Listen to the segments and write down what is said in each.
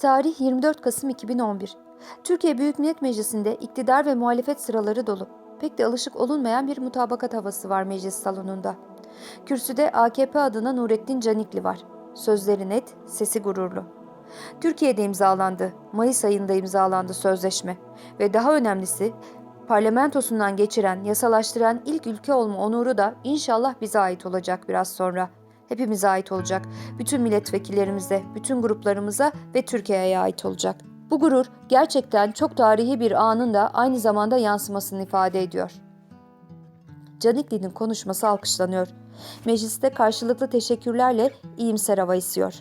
Tarih 24 Kasım 2011. Türkiye Büyük Millet Meclisi'nde iktidar ve muhalefet sıraları dolu. Pek de alışık olunmayan bir mutabakat havası var meclis salonunda. Kürsüde AKP adına Nurettin Canikli var. Sözleri net, sesi gururlu. Türkiye'de imzalandı, Mayıs ayında imzalandı sözleşme ve daha önemlisi parlamentosundan geçiren, yasalaştıran ilk ülke olma onuru da inşallah bize ait olacak biraz sonra. Hepimize ait olacak. Bütün milletvekillerimize, bütün gruplarımıza ve Türkiye'ye ait olacak. Bu gurur gerçekten çok tarihi bir anın da aynı zamanda yansımasını ifade ediyor. Canikli'nin konuşması alkışlanıyor. Mecliste karşılıklı teşekkürlerle iyimser hava esiyor.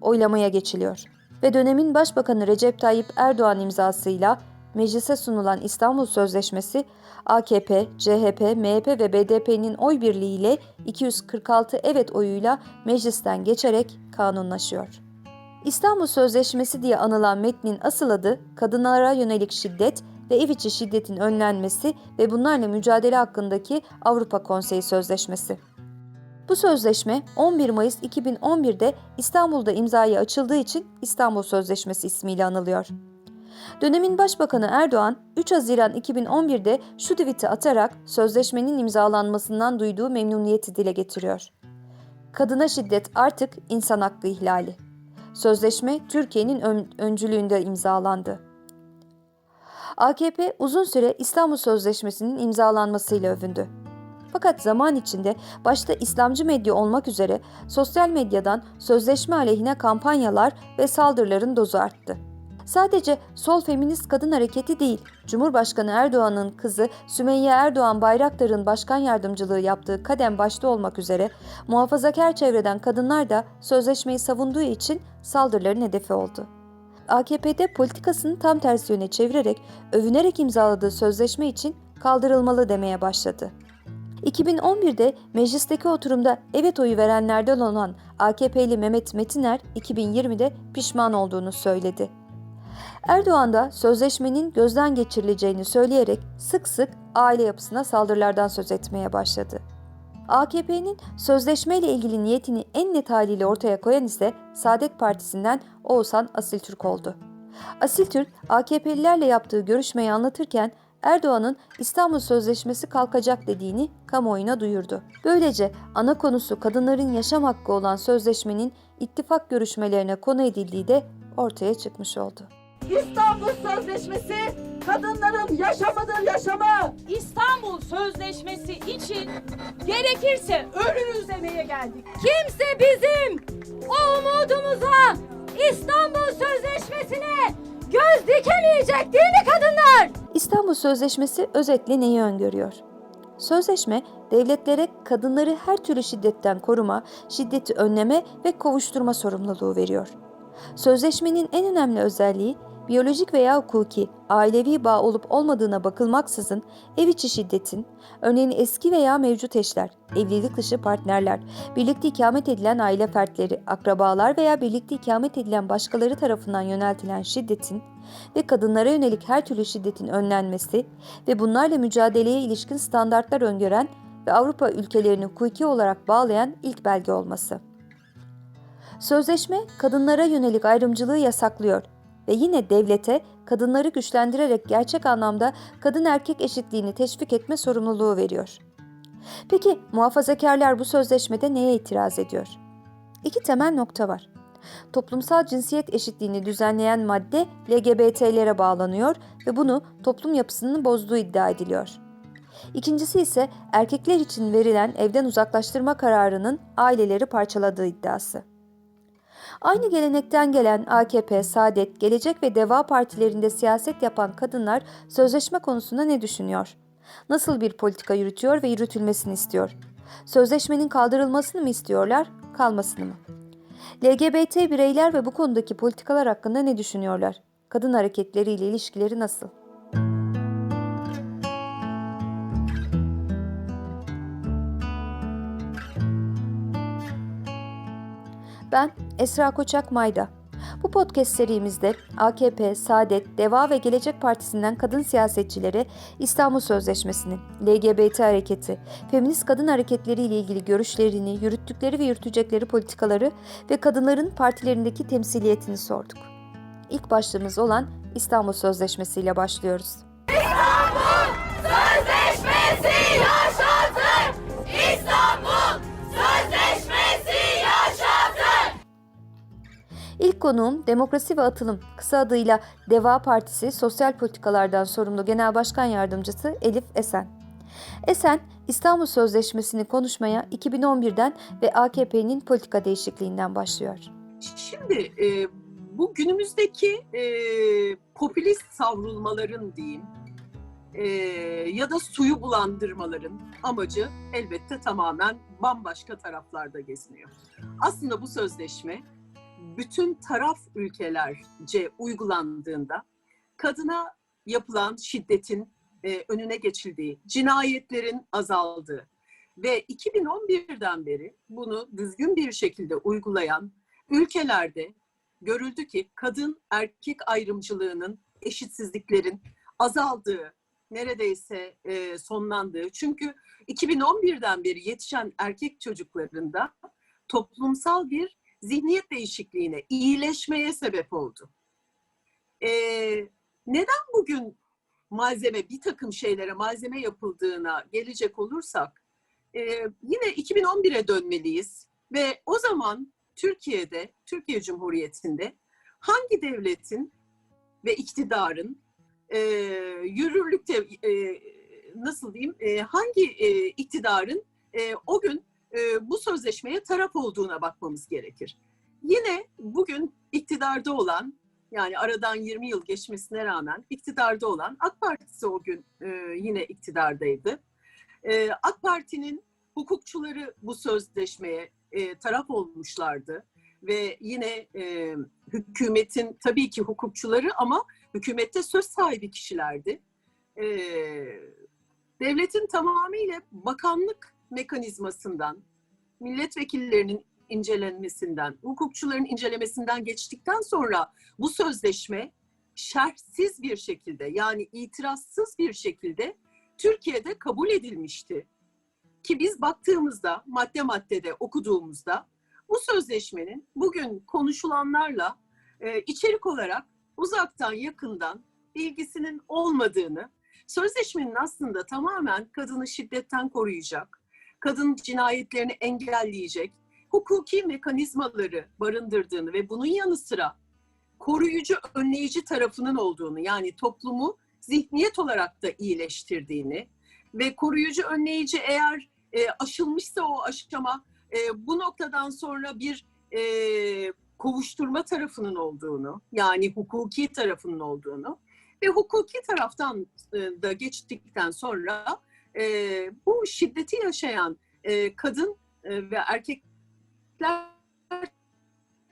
Oylamaya geçiliyor. Ve dönemin Başbakanı Recep Tayyip Erdoğan imzasıyla meclise sunulan İstanbul Sözleşmesi AKP, CHP, MHP ve BDP'nin oy birliğiyle 246 evet oyuyla meclisten geçerek kanunlaşıyor. İstanbul Sözleşmesi diye anılan metnin asıl adı kadınlara yönelik şiddet ve ev içi şiddetin önlenmesi ve bunlarla mücadele hakkındaki Avrupa Konseyi Sözleşmesi. Bu sözleşme 11 Mayıs 2011'de İstanbul'da imzaya açıldığı için İstanbul Sözleşmesi ismiyle anılıyor. Dönemin Başbakanı Erdoğan 3 Haziran 2011'de şu tweet'i atarak sözleşmenin imzalanmasından duyduğu memnuniyeti dile getiriyor. Kadına şiddet artık insan hakkı ihlali. Sözleşme Türkiye'nin ön- öncülüğünde imzalandı. AKP uzun süre İstanbul Sözleşmesi'nin imzalanmasıyla övündü. Fakat zaman içinde başta İslamcı medya olmak üzere sosyal medyadan sözleşme aleyhine kampanyalar ve saldırıların dozu arttı. Sadece sol feminist kadın hareketi değil, Cumhurbaşkanı Erdoğan'ın kızı Sümeyye Erdoğan Bayraktar'ın başkan yardımcılığı yaptığı kadem başta olmak üzere muhafazakar çevreden kadınlar da sözleşmeyi savunduğu için saldırıların hedefi oldu. AKP'de politikasını tam tersi yöne çevirerek övünerek imzaladığı sözleşme için kaldırılmalı demeye başladı. 2011'de meclisteki oturumda evet oyu verenlerden olan AKP'li Mehmet Metiner 2020'de pişman olduğunu söyledi. Erdoğan da sözleşmenin gözden geçirileceğini söyleyerek sık sık aile yapısına saldırılardan söz etmeye başladı. AKP'nin sözleşmeyle ilgili niyetini en net haliyle ortaya koyan ise Saadet Partisi'nden Oğuzhan Asiltürk oldu. Asiltürk, AKP'lilerle yaptığı görüşmeyi anlatırken Erdoğan'ın İstanbul Sözleşmesi kalkacak dediğini kamuoyuna duyurdu. Böylece ana konusu kadınların yaşam hakkı olan sözleşmenin ittifak görüşmelerine konu edildiği de ortaya çıkmış oldu. İstanbul Sözleşmesi kadınların yaşamıdır yaşamı. İstanbul Sözleşmesi için gerekirse ölürüz demeye geldik. Kimse bizim o umudumuza İstanbul Sözleşmesi'ne göz dikemeyecek değil mi kadınlar? İstanbul Sözleşmesi özetle neyi öngörüyor? Sözleşme, devletlere kadınları her türlü şiddetten koruma, şiddeti önleme ve kovuşturma sorumluluğu veriyor. Sözleşmenin en önemli özelliği, biyolojik veya hukuki, ailevi bağ olup olmadığına bakılmaksızın ev içi şiddetin, örneğin eski veya mevcut eşler, evlilik dışı partnerler, birlikte ikamet edilen aile fertleri, akrabalar veya birlikte ikamet edilen başkaları tarafından yöneltilen şiddetin ve kadınlara yönelik her türlü şiddetin önlenmesi ve bunlarla mücadeleye ilişkin standartlar öngören ve Avrupa ülkelerini hukuki olarak bağlayan ilk belge olması. Sözleşme kadınlara yönelik ayrımcılığı yasaklıyor ve yine devlete kadınları güçlendirerek gerçek anlamda kadın erkek eşitliğini teşvik etme sorumluluğu veriyor. Peki muhafazakarlar bu sözleşmede neye itiraz ediyor? İki temel nokta var. Toplumsal cinsiyet eşitliğini düzenleyen madde LGBT'lere bağlanıyor ve bunu toplum yapısının bozduğu iddia ediliyor. İkincisi ise erkekler için verilen evden uzaklaştırma kararının aileleri parçaladığı iddiası. Aynı gelenekten gelen AKP, Saadet, Gelecek ve Deva partilerinde siyaset yapan kadınlar sözleşme konusunda ne düşünüyor? Nasıl bir politika yürütüyor ve yürütülmesini istiyor? Sözleşmenin kaldırılmasını mı istiyorlar, kalmasını mı? LGBT bireyler ve bu konudaki politikalar hakkında ne düşünüyorlar? Kadın hareketleriyle ilişkileri nasıl? Ben Esra Koçak Mayda. Bu podcast serimizde AKP, Saadet, Deva ve Gelecek Partisi'nden kadın siyasetçilere İstanbul Sözleşmesi'nin, LGBT hareketi, feminist kadın hareketleri ile ilgili görüşlerini, yürüttükleri ve yürütecekleri politikaları ve kadınların partilerindeki temsiliyetini sorduk. İlk başlığımız olan İstanbul Sözleşmesi ile başlıyoruz. Sözleşmesi İlk konuğum Demokrasi ve Atılım, kısa adıyla DEVA Partisi Sosyal Politikalardan sorumlu Genel Başkan Yardımcısı Elif Esen. Esen, İstanbul Sözleşmesi'ni konuşmaya 2011'den ve AKP'nin politika değişikliğinden başlıyor. Şimdi e, bu günümüzdeki e, popülist savrulmaların diyeyim e, ya da suyu bulandırmaların amacı elbette tamamen bambaşka taraflarda geziniyor. Aslında bu sözleşme bütün taraf ülkelerce uygulandığında kadına yapılan şiddetin e, önüne geçildiği, cinayetlerin azaldığı ve 2011'den beri bunu düzgün bir şekilde uygulayan ülkelerde görüldü ki kadın erkek ayrımcılığının, eşitsizliklerin azaldığı, neredeyse e, sonlandığı. Çünkü 2011'den beri yetişen erkek çocuklarında toplumsal bir zihniyet değişikliğine, iyileşmeye sebep oldu. E, neden bugün malzeme, bir takım şeylere malzeme yapıldığına gelecek olursak, e, yine 2011'e dönmeliyiz ve o zaman Türkiye'de, Türkiye Cumhuriyeti'nde hangi devletin ve iktidarın e, yürürlükte e, nasıl diyeyim e, hangi e, iktidarın e, o gün e, bu sözleşmeye taraf olduğuna bakmamız gerekir. Yine bugün iktidarda olan yani aradan 20 yıl geçmesine rağmen iktidarda olan AK Partisi o gün e, yine iktidardaydı. E, AK Parti'nin hukukçuları bu sözleşmeye e, taraf olmuşlardı ve yine e, hükümetin tabii ki hukukçuları ama hükümette söz sahibi kişilerdi. E, devletin tamamıyla bakanlık mekanizmasından, milletvekillerinin incelenmesinden, hukukçuların incelemesinden geçtikten sonra bu sözleşme şerhsiz bir şekilde yani itirazsız bir şekilde Türkiye'de kabul edilmişti. Ki biz baktığımızda, madde maddede okuduğumuzda bu sözleşmenin bugün konuşulanlarla e, içerik olarak uzaktan yakından ilgisinin olmadığını, sözleşmenin aslında tamamen kadını şiddetten koruyacak, kadın cinayetlerini engelleyecek, hukuki mekanizmaları barındırdığını ve bunun yanı sıra koruyucu, önleyici tarafının olduğunu yani toplumu zihniyet olarak da iyileştirdiğini ve koruyucu, önleyici eğer e, aşılmışsa o aşama e, bu noktadan sonra bir e, kovuşturma tarafının olduğunu yani hukuki tarafının olduğunu ve hukuki taraftan e, da geçtikten sonra e, bu şiddeti yaşayan e, kadın e, ve erkekler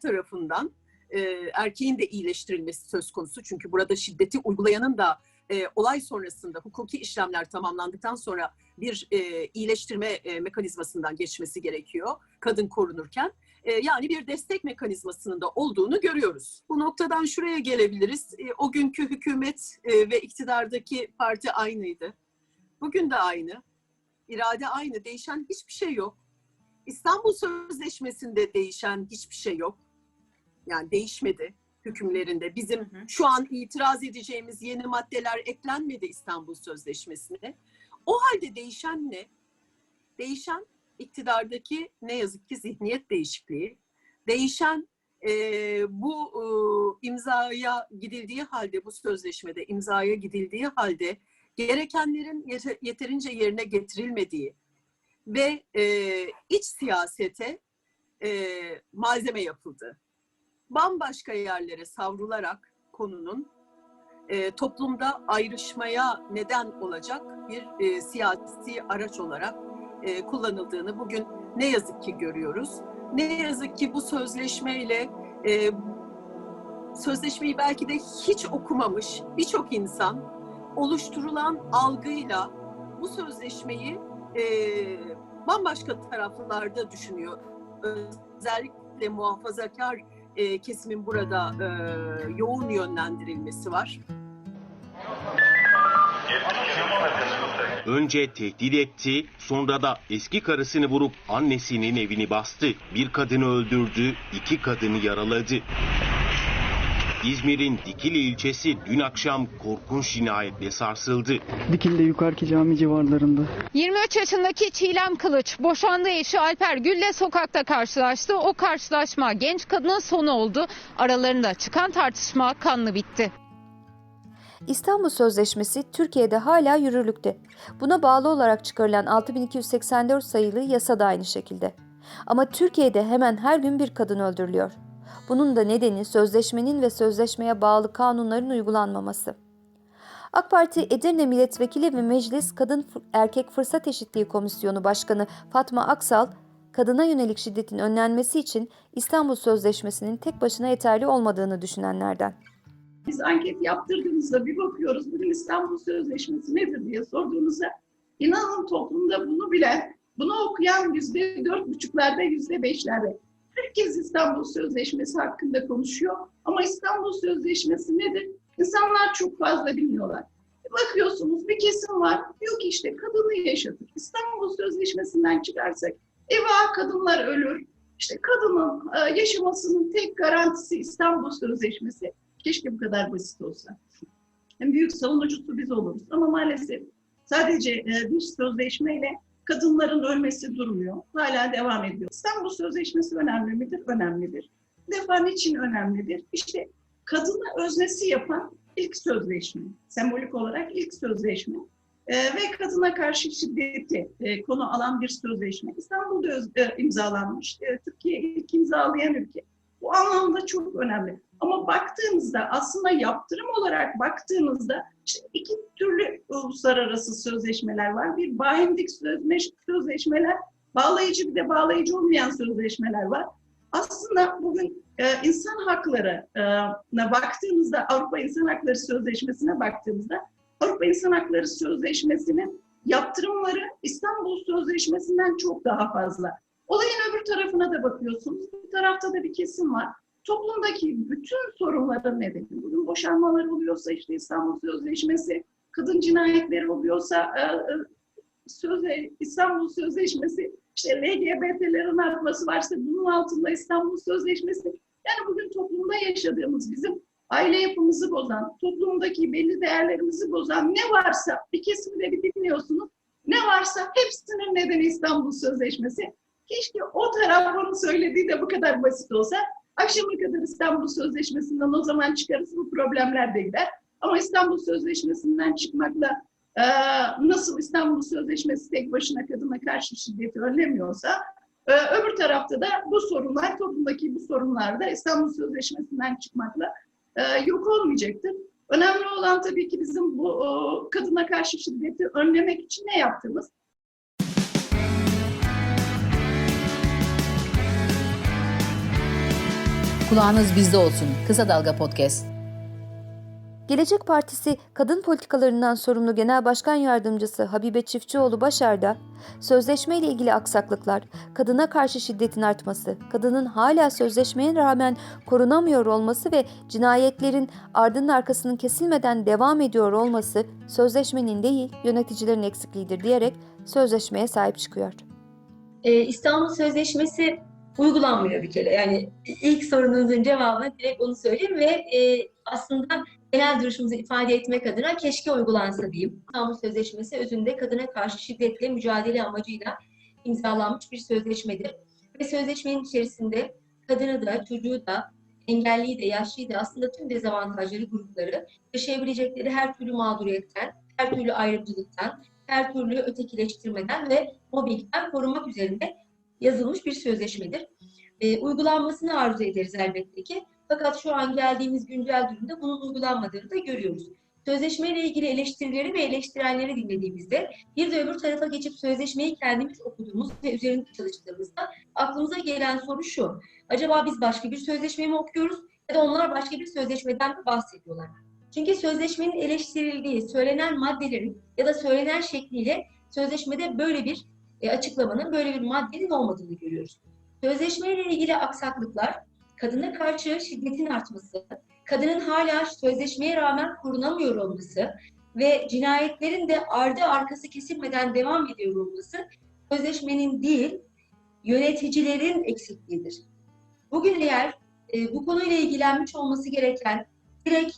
tarafından e, erkeğin de iyileştirilmesi söz konusu. Çünkü burada şiddeti uygulayanın da e, olay sonrasında hukuki işlemler tamamlandıktan sonra bir e, iyileştirme e, mekanizmasından geçmesi gerekiyor kadın korunurken. E, yani bir destek mekanizmasının da olduğunu görüyoruz. Bu noktadan şuraya gelebiliriz. E, o günkü hükümet e, ve iktidardaki parti aynıydı. Bugün de aynı. İrade aynı. Değişen hiçbir şey yok. İstanbul Sözleşmesi'nde değişen hiçbir şey yok. Yani değişmedi hükümlerinde. Bizim şu an itiraz edeceğimiz yeni maddeler eklenmedi İstanbul Sözleşmesi'ne. O halde değişen ne? Değişen iktidardaki ne yazık ki zihniyet değişikliği. Değişen e, bu e, imzaya gidildiği halde, bu sözleşmede imzaya gidildiği halde gerekenlerin yete- yeterince yerine getirilmediği ve e, iç siyasete e, malzeme yapıldı. Bambaşka yerlere savrularak konunun e, toplumda ayrışmaya neden olacak bir e, siyasi araç olarak e, kullanıldığını bugün ne yazık ki görüyoruz. Ne yazık ki bu sözleşmeyle e, sözleşmeyi belki de hiç okumamış birçok insan oluşturulan algıyla bu sözleşmeyi e, bambaşka taraflarda düşünüyor. Özellikle muhafazakar e, kesimin burada e, yoğun yönlendirilmesi var. Önce tehdit etti, sonra da eski karısını vurup annesinin evini bastı. Bir kadını öldürdü, iki kadını yaraladı. İzmir'in Dikili ilçesi dün akşam korkunç cinayetle sarsıldı. Dikili'de yukarıki cami civarlarında. 23 yaşındaki Çiğlem Kılıç boşandığı eşi Alper Gül'le sokakta karşılaştı. O karşılaşma genç kadının sonu oldu. Aralarında çıkan tartışma kanlı bitti. İstanbul Sözleşmesi Türkiye'de hala yürürlükte. Buna bağlı olarak çıkarılan 6284 sayılı yasa da aynı şekilde. Ama Türkiye'de hemen her gün bir kadın öldürülüyor. Bunun da nedeni sözleşmenin ve sözleşmeye bağlı kanunların uygulanmaması. AK Parti Edirne Milletvekili ve Meclis Kadın Erkek Fırsat Eşitliği Komisyonu Başkanı Fatma Aksal, kadına yönelik şiddetin önlenmesi için İstanbul Sözleşmesi'nin tek başına yeterli olmadığını düşünenlerden. Biz anket yaptırdığımızda bir bakıyoruz bugün İstanbul Sözleşmesi nedir diye sorduğumuzda inanın toplumda bunu bilen, bunu okuyan yüzde dört buçuklarda, yüzde beşlerde. Herkes İstanbul Sözleşmesi hakkında konuşuyor ama İstanbul Sözleşmesi nedir? İnsanlar çok fazla bilmiyorlar. Bakıyorsunuz bir kesim var, diyor ki işte kadını yaşatır. İstanbul Sözleşmesi'nden çıkarsak eva kadınlar ölür. İşte kadının e, yaşamasının tek garantisi İstanbul Sözleşmesi. Keşke bu kadar basit olsa. En büyük savunucusu biz oluruz. Ama maalesef sadece e, bir sözleşmeyle kadınların ölmesi durmuyor. Hala devam ediyor. İstanbul Sözleşmesi önemli midir? Önemlidir. Bir defa niçin önemlidir? İşte kadını öznesi yapan ilk sözleşme. Sembolik olarak ilk sözleşme. E, ve kadına karşı şiddeti e, konu alan bir sözleşme. İstanbul'da öz- e, imzalanmış. E, Türkiye ilk imzalayan ülke. Bu anlamda çok önemli. Ama baktığınızda aslında yaptırım olarak baktığınızda işte iki türlü uluslararası sözleşmeler var. Bir sözleş, sözleşmeler, bağlayıcı bir de bağlayıcı olmayan sözleşmeler var. Aslında bugün e, insan haklarına baktığımızda, Avrupa İnsan Hakları Sözleşmesi'ne baktığımızda Avrupa İnsan Hakları Sözleşmesi'nin yaptırımları İstanbul Sözleşmesi'nden çok daha fazla. Olayın öbür tarafına da bakıyorsunuz. Bir tarafta da bir kesim var toplumdaki bütün sorunların nedeni. Bugün boşanmalar oluyorsa işte İstanbul Sözleşmesi, kadın cinayetleri oluyorsa e, e, sözle, İstanbul Sözleşmesi, işte LGBT'lerin artması varsa bunun altında İstanbul Sözleşmesi. Yani bugün toplumda yaşadığımız bizim aile yapımızı bozan, toplumdaki belli değerlerimizi bozan ne varsa bir kesimi de bir dinliyorsunuz. Ne varsa hepsinin nedeni İstanbul Sözleşmesi. Keşke o taraf onun söylediği de bu kadar basit olsa. Akşama kadar İstanbul Sözleşmesi'nden o zaman çıkarız bu problemler de. Ama İstanbul Sözleşmesi'nden çıkmakla e, nasıl İstanbul Sözleşmesi tek başına kadına karşı şiddeti önlemiyorsa e, öbür tarafta da bu sorunlar, toplumdaki bu sorunlar da İstanbul Sözleşmesi'nden çıkmakla e, yok olmayacaktır. Önemli olan tabii ki bizim bu o, kadına karşı şiddeti önlemek için ne yaptığımız. Kulağınız bizde olsun. Kısa Dalga Podcast. Gelecek Partisi Kadın Politikalarından sorumlu Genel Başkan Yardımcısı Habibe Çiftçioğlu Başar'da sözleşme ile ilgili aksaklıklar, kadına karşı şiddetin artması, kadının hala sözleşmeye rağmen korunamıyor olması ve cinayetlerin ardının arkasının kesilmeden devam ediyor olması sözleşmenin değil yöneticilerin eksikliğidir diyerek sözleşmeye sahip çıkıyor. Ee, İstanbul Sözleşmesi uygulanmıyor bir kere. Yani ilk sorunuzun cevabı direkt onu söyleyeyim ve e, aslında genel duruşumuzu ifade etmek adına keşke uygulansa diyeyim. İstanbul Sözleşmesi özünde kadına karşı şiddetle mücadele amacıyla imzalanmış bir sözleşmedir. Ve sözleşmenin içerisinde kadını da, çocuğu da, engelliyi de, yaşlıyı da aslında tüm dezavantajları grupları yaşayabilecekleri her türlü mağduriyetten, her türlü ayrımcılıktan, her türlü ötekileştirmeden ve mobbingden korumak üzerine yazılmış bir sözleşmedir. E, uygulanmasını arzu ederiz elbette ki. Fakat şu an geldiğimiz güncel durumda bunun uygulanmadığını da görüyoruz. Sözleşmeyle ilgili eleştirileri ve eleştirenleri dinlediğimizde bir de öbür tarafa geçip sözleşmeyi kendimiz okuduğumuz ve üzerinde çalıştığımızda aklımıza gelen soru şu. Acaba biz başka bir sözleşme mi okuyoruz ya da onlar başka bir sözleşmeden mi bahsediyorlar? Çünkü sözleşmenin eleştirildiği, söylenen maddelerin ya da söylenen şekliyle sözleşmede böyle bir e, açıklamanın böyle bir maddenin olmadığını görüyoruz. Sözleşmeyle ilgili aksaklıklar, kadına karşı şiddetin artması, kadının hala sözleşmeye rağmen korunamıyor olması ve cinayetlerin de ardı arkası kesilmeden devam ediyor olması sözleşmenin değil, yöneticilerin eksikliğidir. Bugün eğer e, bu konuyla ilgilenmiş olması gereken direkt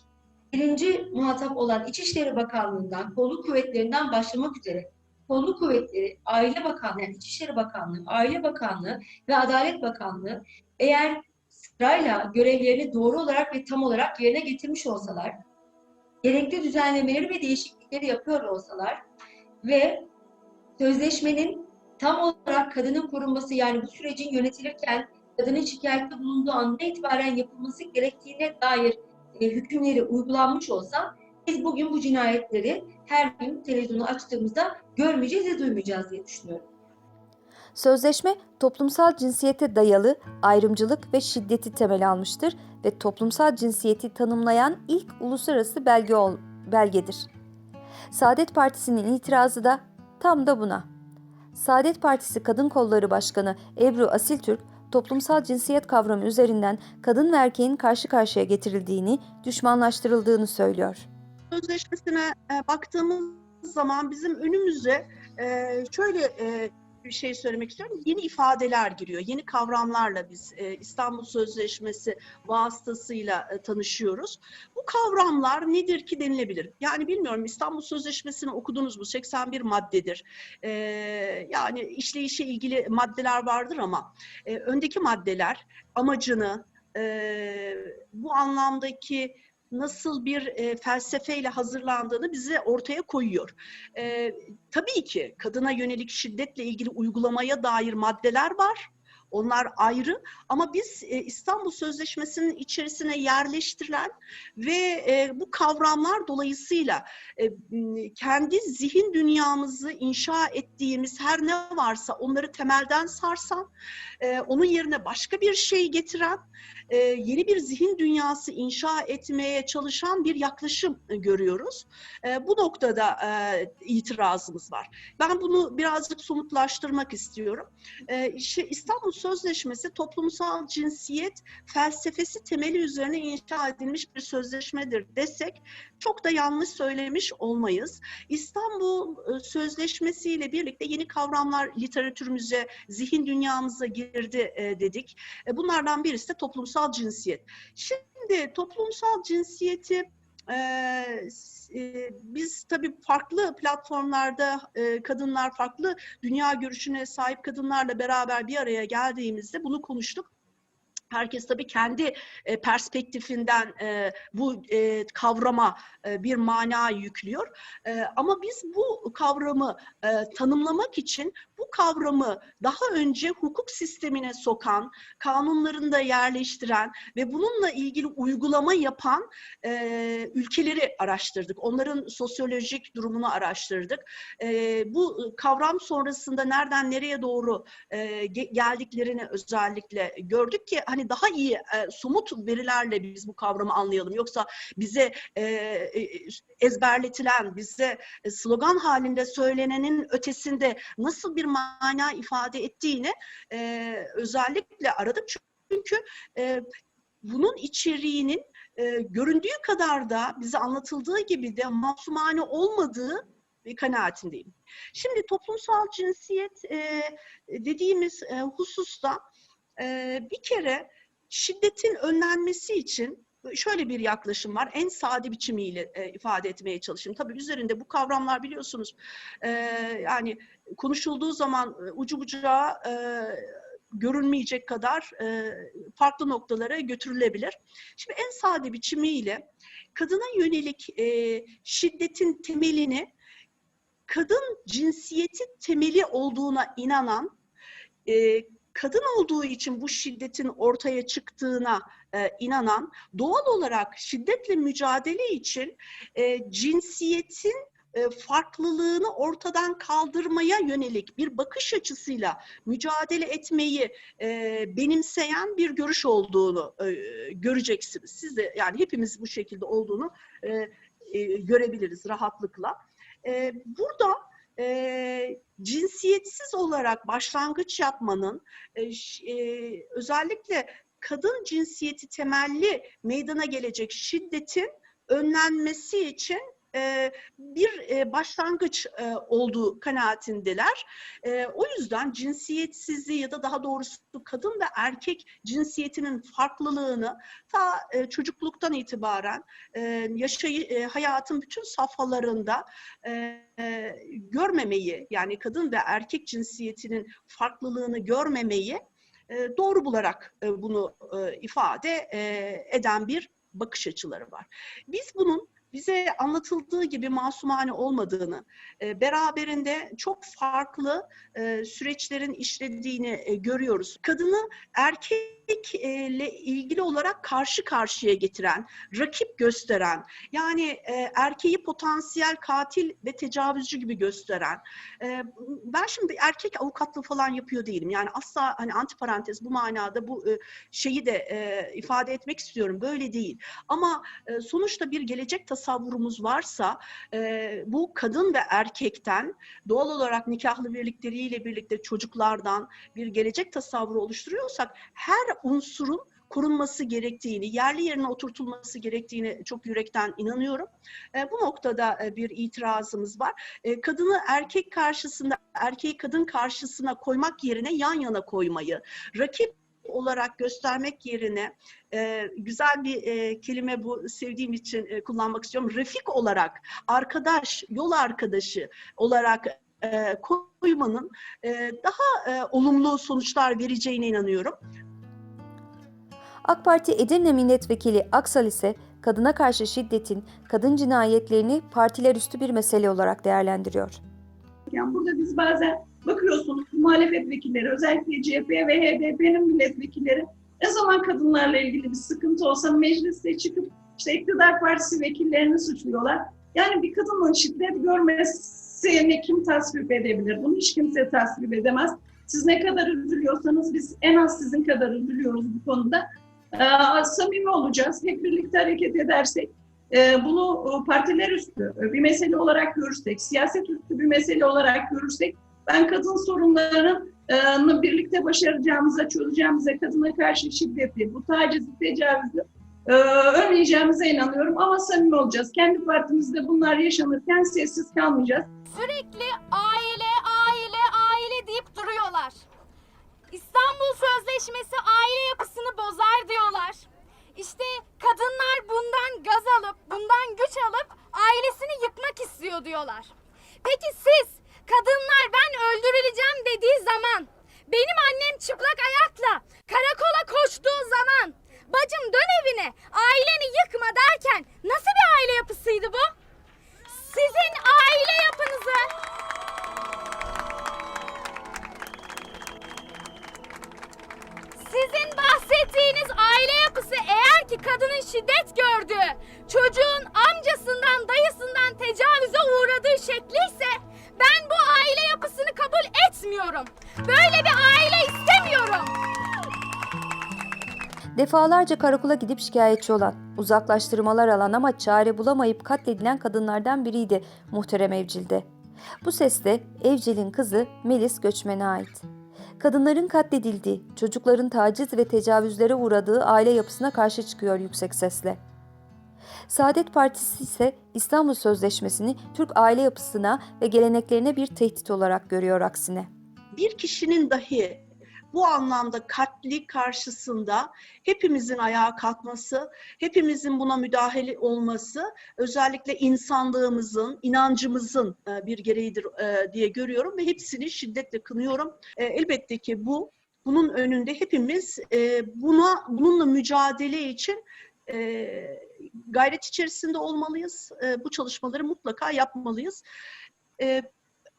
birinci muhatap olan İçişleri Bakanlığı'ndan, Kolluk Kuvvetleri'nden başlamak üzere Kolluk Kuvvetleri, Aile Bakanlığı, yani İçişleri Bakanlığı, Aile Bakanlığı ve Adalet Bakanlığı eğer sırayla görevlerini doğru olarak ve tam olarak yerine getirmiş olsalar, gerekli düzenlemeleri ve değişiklikleri yapıyor olsalar ve sözleşmenin tam olarak kadının korunması yani bu sürecin yönetilirken kadının şikayette bulunduğu andan itibaren yapılması gerektiğine dair e, hükümleri uygulanmış olsa biz bugün bu cinayetleri her gün televizyonu açtığımızda görmeyeceğiz ve duymayacağız diye düşünüyorum. Sözleşme toplumsal cinsiyete dayalı ayrımcılık ve şiddeti temel almıştır ve toplumsal cinsiyeti tanımlayan ilk uluslararası belge ol, belgedir. Saadet Partisi'nin itirazı da tam da buna. Saadet Partisi Kadın Kolları Başkanı Ebru Asiltürk, toplumsal cinsiyet kavramı üzerinden kadın ve erkeğin karşı karşıya getirildiğini, düşmanlaştırıldığını söylüyor. Sözleşmesine e, baktığımız zaman bizim önümüze e, şöyle e, bir şey söylemek istiyorum. Yeni ifadeler giriyor. Yeni kavramlarla biz e, İstanbul Sözleşmesi vasıtasıyla e, tanışıyoruz. Bu kavramlar nedir ki denilebilir? Yani bilmiyorum İstanbul Sözleşmesi'ni okudunuz mu? 81 maddedir. E, yani işleyişe ilgili maddeler vardır ama e, öndeki maddeler amacını, e, bu anlamdaki nasıl bir e, felsefeyle hazırlandığını bize ortaya koyuyor. E, tabii ki kadına yönelik şiddetle ilgili uygulamaya dair maddeler var. Onlar ayrı ama biz e, İstanbul Sözleşmesi'nin içerisine yerleştirilen ve e, bu kavramlar dolayısıyla e, kendi zihin dünyamızı inşa ettiğimiz her ne varsa onları temelden sarsan, e, onun yerine başka bir şey getiren, e, yeni bir zihin dünyası inşa etmeye çalışan bir yaklaşım e, görüyoruz. E, bu noktada e, itirazımız var. Ben bunu birazcık somutlaştırmak istiyorum. E, işte İstanbul Sözleşmesi toplumsal cinsiyet felsefesi temeli üzerine inşa edilmiş bir sözleşmedir desek çok da yanlış söylemiş olmayız. İstanbul e, Sözleşmesi ile birlikte yeni kavramlar literatürümüze, zihin dünyamıza girdi e, dedik. Bunlardan birisi de toplumsal cinsiyet. Şimdi toplumsal cinsiyeti e, e, biz tabii farklı platformlarda e, kadınlar, farklı dünya görüşüne sahip kadınlarla beraber bir araya geldiğimizde bunu konuştuk. Herkes tabii kendi e, perspektifinden e, bu e, kavrama e, bir mana yüklüyor. E, ama biz bu kavramı e, tanımlamak için bu kavramı daha önce hukuk sistemine sokan, kanunlarında yerleştiren ve bununla ilgili uygulama yapan e, ülkeleri araştırdık. Onların sosyolojik durumunu araştırdık. E, bu kavram sonrasında nereden nereye doğru e, ge- geldiklerini özellikle gördük ki hani daha iyi e, somut verilerle biz bu kavramı anlayalım. Yoksa bize e, e, ezberletilen, bize e, slogan halinde söylenenin ötesinde nasıl bir mana ifade ettiğini e, özellikle aradık. Çünkü e, bunun içeriğinin e, göründüğü kadar da bize anlatıldığı gibi de masumane olmadığı bir kanaatindeyim. Şimdi toplumsal cinsiyet e, dediğimiz e, hususta e, bir kere şiddetin önlenmesi için şöyle bir yaklaşım var. En sade biçimiyle e, ifade etmeye çalışayım. Tabii üzerinde bu kavramlar biliyorsunuz e, yani konuşulduğu zaman e, ucu bucağı e, görünmeyecek kadar e, farklı noktalara götürülebilir. Şimdi en sade biçimiyle kadına yönelik e, şiddetin temelini kadın cinsiyeti temeli olduğuna inanan, e, kadın olduğu için bu şiddetin ortaya çıktığına e, inanan, doğal olarak şiddetle mücadele için e, cinsiyetin e, farklılığını ortadan kaldırmaya yönelik bir bakış açısıyla mücadele etmeyi e, benimseyen bir görüş olduğunu e, göreceksiniz. Siz de yani hepimiz bu şekilde olduğunu görebiliriz rahatlıkla. Burada e, cinsiyetsiz olarak başlangıç yapmanın e, e, özellikle kadın cinsiyeti temelli meydana gelecek şiddetin önlenmesi için bir başlangıç olduğu kanaatindeler. O yüzden cinsiyetsizliği ya da daha doğrusu kadın ve erkek cinsiyetinin farklılığını ta çocukluktan itibaren yaşayı, hayatın bütün safhalarında görmemeyi yani kadın ve erkek cinsiyetinin farklılığını görmemeyi doğru bularak bunu ifade eden bir bakış açıları var. Biz bunun bize anlatıldığı gibi masumane olmadığını, e, beraberinde çok farklı e, süreçlerin işlediğini e, görüyoruz. Kadını erkekle ilgili olarak karşı karşıya getiren, rakip gösteren, yani e, erkeği potansiyel katil ve tecavüzcü gibi gösteren. E, ben şimdi erkek avukatlığı falan yapıyor değilim. Yani asla hani antiparantez bu manada bu e, şeyi de e, ifade etmek istiyorum. Böyle değil. Ama e, sonuçta bir gelecek tasavvurumuz varsa e, bu kadın ve erkekten doğal olarak nikahlı birlikleriyle birlikte çocuklardan bir gelecek tasavvuru oluşturuyorsak her unsurun korunması gerektiğini, yerli yerine oturtulması gerektiğini çok yürekten inanıyorum. E, bu noktada e, bir itirazımız var. E, kadını erkek karşısında, erkeği kadın karşısına koymak yerine yan yana koymayı, rakip olarak göstermek yerine e, güzel bir e, kelime bu sevdiğim için e, kullanmak istiyorum. Refik olarak, arkadaş, yol arkadaşı olarak e, koymanın e, daha e, olumlu sonuçlar vereceğine inanıyorum. AK Parti Edirne Milletvekili Aksal ise kadına karşı şiddetin, kadın cinayetlerini partiler üstü bir mesele olarak değerlendiriyor. Yani burada biz bazen bakıyorsunuz muhalefet vekilleri özellikle CHP ve HDP'nin milletvekilleri ne zaman kadınlarla ilgili bir sıkıntı olsa mecliste çıkıp işte iktidar partisi vekillerini suçluyorlar. Yani bir kadının şiddet görmesini kim tasvip edebilir? Bunu hiç kimse tasvip edemez. Siz ne kadar üzülüyorsanız biz en az sizin kadar üzülüyoruz bu konuda. Ee, samimi olacağız. Hep birlikte hareket edersek e, bunu e, partiler üstü e, bir mesele olarak görürsek, siyaset üstü bir mesele olarak görürsek ben kadın sorunlarını birlikte başaracağımıza, çözeceğimize, kadına karşı şiddeti, bu tacizi, tecavüzü e, önleyeceğimize inanıyorum. Ama samimi olacağız. Kendi partimizde bunlar yaşanırken sessiz kalmayacağız. Sürekli aile, aile, aile deyip duruyorlar. İstanbul Sözleşmesi aile yapısını bozar diyorlar. İşte kadınlar bundan gaz alıp, bundan güç alıp ailesini yıkmak istiyor diyorlar. Peki siz kadınlar ben öldürüleceğim dediği zaman, benim annem çıplak ayakla karakola koştuğu zaman, bacım dön evine, aileni yıkma derken ki kadının şiddet gördüğü, çocuğun amcasından, dayısından tecavüze uğradığı şekliyse ben bu aile yapısını kabul etmiyorum. Böyle bir aile istemiyorum. Defalarca karakola gidip şikayetçi olan, uzaklaştırmalar alan ama çare bulamayıp katledilen kadınlardan biriydi muhterem Evcil'de. Bu ses de Evcil'in kızı Melis Göçmen'e ait. Kadınların katledildiği, çocukların taciz ve tecavüzlere uğradığı aile yapısına karşı çıkıyor yüksek sesle. Saadet Partisi ise İstanbul Sözleşmesi'ni Türk aile yapısına ve geleneklerine bir tehdit olarak görüyor aksine. Bir kişinin dahi bu anlamda katli karşısında hepimizin ayağa kalkması, hepimizin buna müdahale olması özellikle insanlığımızın, inancımızın e, bir gereğidir e, diye görüyorum ve hepsini şiddetle kınıyorum. E, Elbette ki bu bunun önünde hepimiz buna bununla mücadele için gayret içerisinde olmalıyız. Bu çalışmaları mutlaka yapmalıyız.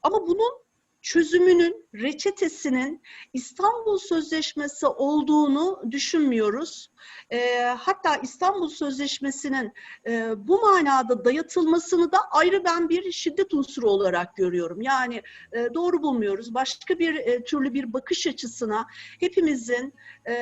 Ama bunun çözümünün, reçetesinin İstanbul Sözleşmesi olduğunu düşünmüyoruz. E, hatta İstanbul Sözleşmesi'nin e, bu manada dayatılmasını da ayrı ben bir şiddet unsuru olarak görüyorum. Yani e, doğru bulmuyoruz. Başka bir e, türlü bir bakış açısına hepimizin e,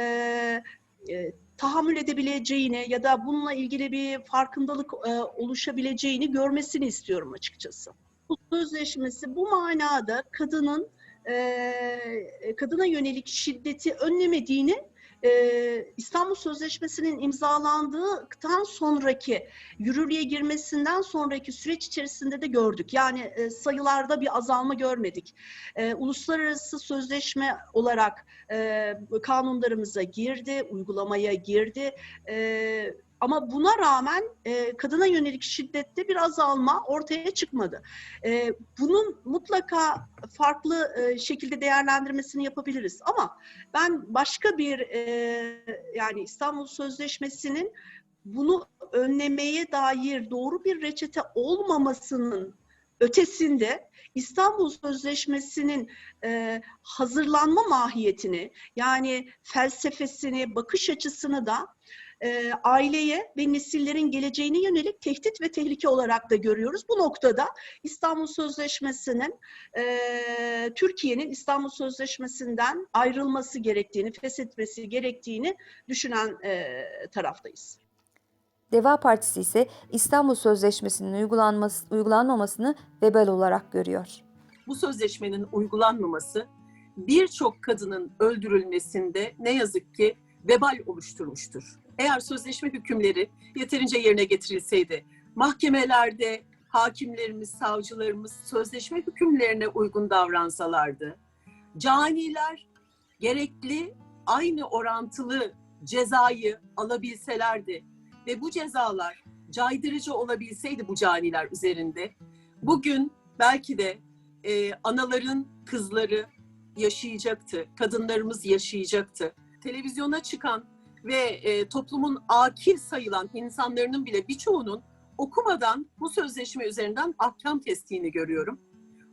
e, tahammül edebileceğini ya da bununla ilgili bir farkındalık e, oluşabileceğini görmesini istiyorum açıkçası. Bu sözleşmesi bu manada kadının e, kadına yönelik şiddeti önlemediğini e, İstanbul Sözleşmesi'nin imzalandıktan sonraki yürürlüğe girmesinden sonraki süreç içerisinde de gördük. Yani e, sayılarda bir azalma görmedik. E, uluslararası sözleşme olarak e, kanunlarımıza girdi, uygulamaya girdi. E, ama buna rağmen e, kadına yönelik şiddette bir azalma ortaya çıkmadı. E, bunun mutlaka farklı e, şekilde değerlendirmesini yapabiliriz. Ama ben başka bir e, yani İstanbul Sözleşmesi'nin bunu önlemeye dair doğru bir reçete olmamasının ötesinde İstanbul Sözleşmesi'nin e, hazırlanma mahiyetini yani felsefesini, bakış açısını da e, aileye ve nesillerin geleceğine yönelik tehdit ve tehlike olarak da görüyoruz. Bu noktada İstanbul Sözleşmesi'nin e, Türkiye'nin İstanbul Sözleşmesi'nden ayrılması gerektiğini, feshetmesi gerektiğini düşünen e, taraftayız. Deva Partisi ise İstanbul Sözleşmesi'nin uygulanması, uygulanmamasını vebal olarak görüyor. Bu sözleşmenin uygulanmaması birçok kadının öldürülmesinde ne yazık ki vebal oluşturmuştur. Eğer sözleşme hükümleri yeterince yerine getirilseydi, mahkemelerde hakimlerimiz, savcılarımız sözleşme hükümlerine uygun davransalardı, caniler gerekli aynı orantılı cezayı alabilselerdi ve bu cezalar caydırıcı olabilseydi bu caniler üzerinde, bugün belki de e, anaların kızları yaşayacaktı, kadınlarımız yaşayacaktı. Televizyona çıkan ve e, toplumun akil sayılan insanların bile birçoğunun okumadan bu sözleşme üzerinden ahkam kestiğini görüyorum.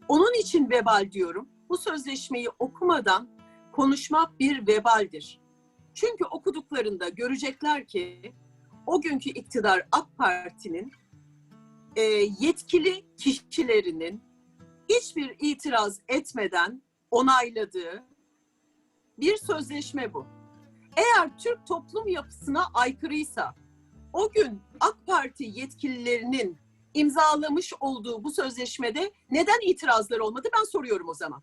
Onun için vebal diyorum. Bu sözleşmeyi okumadan konuşmak bir vebaldir. Çünkü okuduklarında görecekler ki o günkü iktidar AK Parti'nin e, yetkili kişilerinin hiçbir itiraz etmeden onayladığı bir sözleşme bu. Eğer Türk toplum yapısına aykırıysa o gün AK Parti yetkililerinin imzalamış olduğu bu sözleşmede neden itirazlar olmadı ben soruyorum o zaman.